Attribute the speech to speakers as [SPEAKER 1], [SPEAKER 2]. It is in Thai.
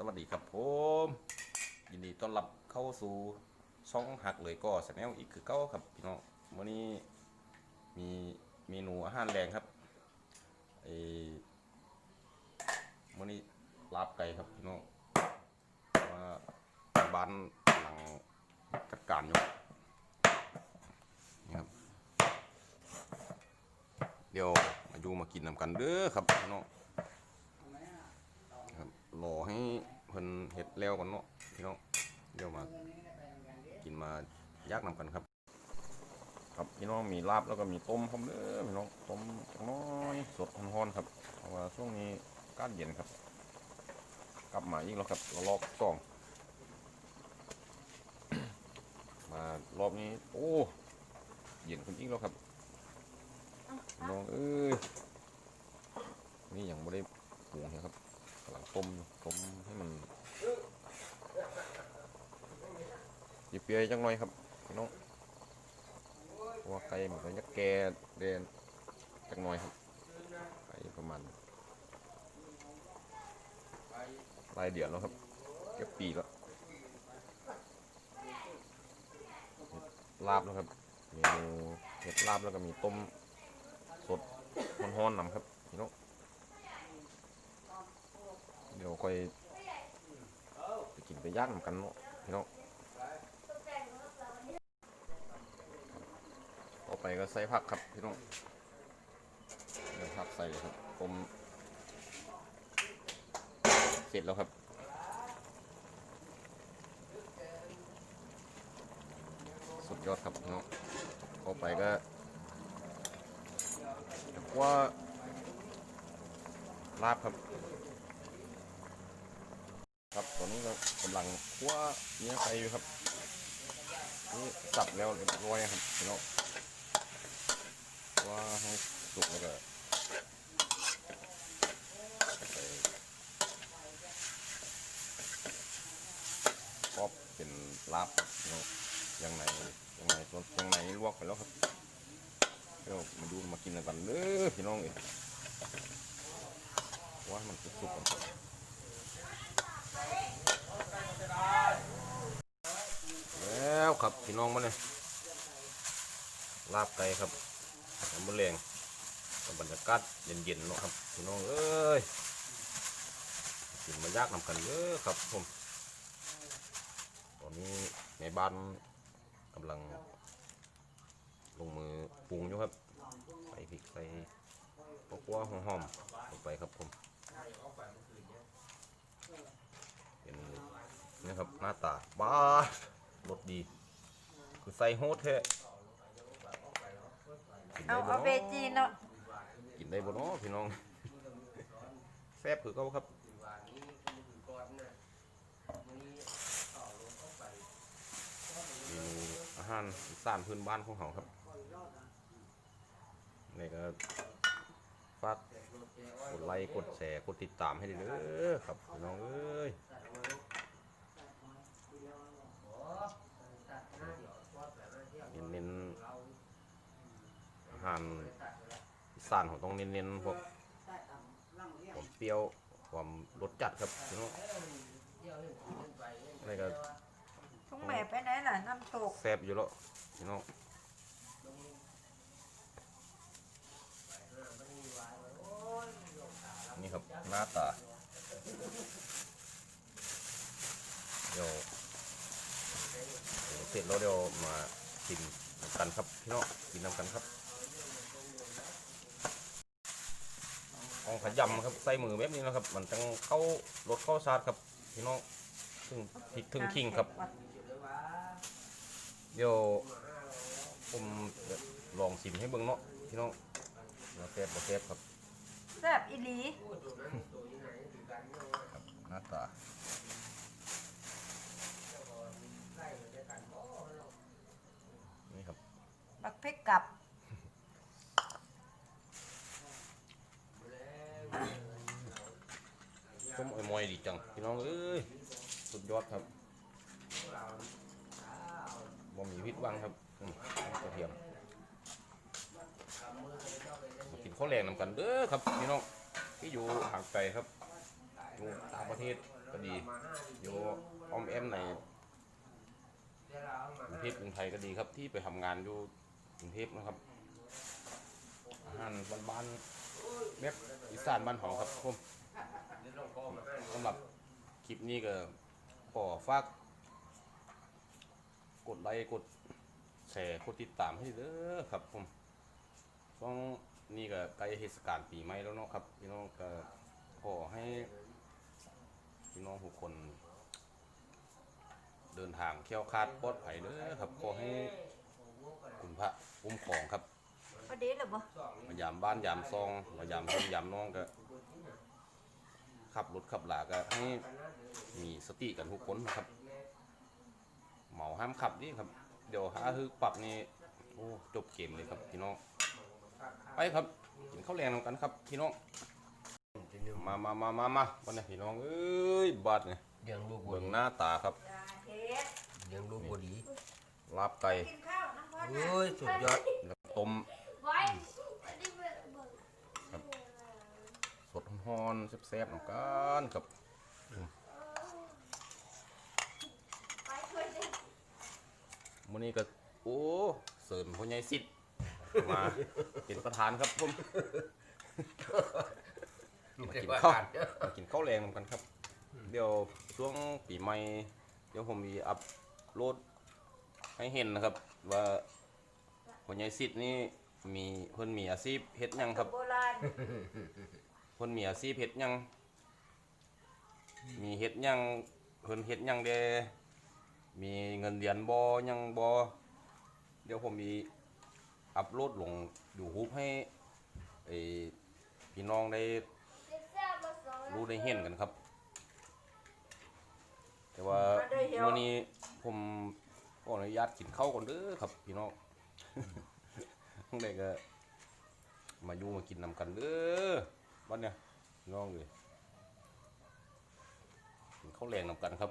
[SPEAKER 1] สวัสดีครับผม ยินดีต้อนรับเข้าสู่ช่องหักเลยก็ชาแนลอีกคือเก้าครับพี่น้องวันนี้มีเมนูอาหารแรงครับไอ้วันนี้ลาบไก่ครับพี่น้องว่าบ้านหลังจัดการอยู่นะครับ เดี๋ยวมาดูมากินนำกันเด้อครับพี่น้อง ครับรอให้เพิ่นเห็ดแล้วก่อนเนาะพี่น้องเดี๋ยวมากินมายากนำกันครับ ครับพี่น้องมีลาบแล้วก็มีต้มพร้อมเด้อพี่น้องต้มจักหน้อยสดร้อนๆครับเพราะว่าช่วงนี้อากาศเย็นครับ กลับมาอีกแล้วครับระลอกสองมารอบนี้ โอ้ เย็นขึ้นอีกแล้วครับพี่น้องเอ้ยนี่ยังไม่ได้ปรุงนะครับ กำลังต้ มอยู่ต้มให้มันเปียจังหน่อยครับพี่น้องว่าไก่มันก็ยักแก่เดนจังหน่อยครับไก่ประมาณลายเดือนแล้วครับเก็บปีแล้วลาบแล้วครับเมนูเห็ดลาบแล้วก็มีต้มสดฮ้อนๆนำครับพี่น้อง เดี๋ยวค่อยไปกินไปย่างนกันเนาะพี่น้องต่อไปก็ใส่ผักครับพี่น้องเดี๋ยวผักใส่เลยครับผมเสร็จแล้วครับสุดยอดครับพี่น้องต่อไปก็ว่าลาบครับครับ ตอนนี้ก็กำลังคั่วเนื้อไก่อยู่ครับ นี่สับแล้วเรียบร้อยครับพี่น้องว่าให้สุกแล้วก็ใส่ป๊อบเป็นลาบพี่น้องยังไงยังไงส่วนยังไงลวกไปแล้วครับเดี๋ยวมาดูมากินกันเด้อพี่น้องเองว่ามันสุกๆก่อน ครับพี่น้องมาเนี่ยลาบไก่ครับน้ำมันแรงกับรรยากาศเย็นๆเนาะครับพี่น้องเอ้ยกินมายากนำกันเยอะครับผมตอนนี้ในบ้านกำลัง ลงมือปรุงอยู่ครับใส่พริกใส่ปกัวหอมๆลงไปครับผมเป็นนี่ครับหน้าตาบ้ารสดี ใส่โฮดแท้กิน
[SPEAKER 2] เอา
[SPEAKER 1] ได้บ่
[SPEAKER 2] เอาเว
[SPEAKER 1] เนาะ
[SPEAKER 2] จีเนาะ
[SPEAKER 1] กินได้บ่เนาะพี่น้อง แซ่บคือเขาครับเมนูอาหารอีสานพื้นบ้านของเขาครับนี่ก็ฝากกดไลค์กดแชร์กดติดตามให้ด้วยเด้อครับพี่น้องเอ้ย เน้นๆอาหารอีสานของต้องเน้นๆพวกความเปรี้ยวความรสจัดครับพี่น้องอะไรก็
[SPEAKER 2] ทุกแม่ไปไหนล่ะน้ำตก
[SPEAKER 1] แซ่บอยู่แล้วพี่น้องนี่ครับหน้าตาเดี๋ยวเสร็จแล้วเดี๋ยวมา กินนำกันครับพี่น้องกินนำกันครับของขยำครับใส่มือแบบนี้นะครับ มันต้องเข้ารสเข้าซาดครับพี่น้องถึงพริกถึงขิงครับ เดี๋ยวผมจะลองชิมให้เบิ่งเนาะพี่น้องว่าแซ่บบ่แซ่บครับ
[SPEAKER 2] แซ่บอีหลี
[SPEAKER 1] ครับหน้าตานี่ครับ
[SPEAKER 2] บักเพกกลับ
[SPEAKER 1] ต้มอ้อยมอยดีจังพี่น้องเอ้ยสุดยอดครับบ่มีพิษวังครับอืมกระเทียมมากินข้าวแรงนำกันเด้อครับพี่น้องที่อยู่ห่างไกลครับอยู่ต่างประเทศก็ดีอยู่ออมแอมในกรุงเทพกรุงไทยก็ดีครับที่ไปทำงานอยู่ กรุงเทพนะครับอาหารบ้านๆแบบอีสานบ้านเฮาครับผมสำหรับคลิปนี้ก็ขอฝากกดไลค์กดแชร์กดติดตามให้เด้อครับผมช่วงนี้ก็ใกล้เทศกาลปีใหม่แล้วเนาะครับพี่น้องก็ขอให้พี่น้องทุกคน เดินทางเที่ยวคาดปลอดภัยเด้อครับขอให้คุณพระ คุ้มครองครับ
[SPEAKER 2] พอดีเลยบ่
[SPEAKER 1] มายามบ้านยามซองมายามพี่ยามน้องก็ขับรถขับลาก็ให้มีสติกันทุกคนนะครับ เมาห้ามขับนี่ครับ เดี๋ยวหาฮึกปรับนี่โอ้จบเกมเลยครับพี่น้องไปครับกินข้าวแรงนำกันครับพี่น้องมามามามามาวันนี้พี่น้องเอ้ยบาดเนี่ย
[SPEAKER 3] เลี้ยงลูกบ่
[SPEAKER 1] เบิ่ง
[SPEAKER 3] ดี
[SPEAKER 1] หน้าตาครับ
[SPEAKER 2] ยาเฮ็ด
[SPEAKER 3] เลี้ยงลูกบ่ดี
[SPEAKER 1] ลาบไก่
[SPEAKER 2] กินข้
[SPEAKER 3] ยสุดยอด
[SPEAKER 1] แล้วต้ม
[SPEAKER 4] ไว้อันนี้เบิ่งเบิ่ง
[SPEAKER 1] สดฮ้อนๆแซ่บๆหนำกันครับ
[SPEAKER 4] วยดิ
[SPEAKER 1] มื้อนี้ก็โอ้เสริญพ่อใหญ่สิทธิ์มาเป็นประธานครับผมมากินข้าวมากินข้าวแรงนกันครับ เดี๋ยวช่วงปีใหม่ เดี๋ยวผมมีอัพโหลดให้เห็นนะครับว่า พ่อใหญ่สิทธิ์นี่มีเพิ่นมีอาชีพเฮ็ดหยังครับ
[SPEAKER 2] โบราณ
[SPEAKER 1] เพิ่นมีอาชีพเฮ็ดหยัง มีเฮ็ดหยังเพิ่นเฮ็ดหยังเด้มีเงินเดือนบ่หยังบ่เดี๋ยวผมมีอัปโหลดลง YouTube ให้ไอ้พี่น้องได้
[SPEAKER 4] เด็กแซ่บมาสอน
[SPEAKER 1] รู้ได้เห็นกันครับ แต่ว่ามื้อนี้ผมขออนุญาตกินข้าวก่อนเด้อครับพี่น้อง ทั้งเด็ก็มาอยู่มากินนำกันเด้อบันเนี้ยน้องเลยเขาแรงนำกันครับ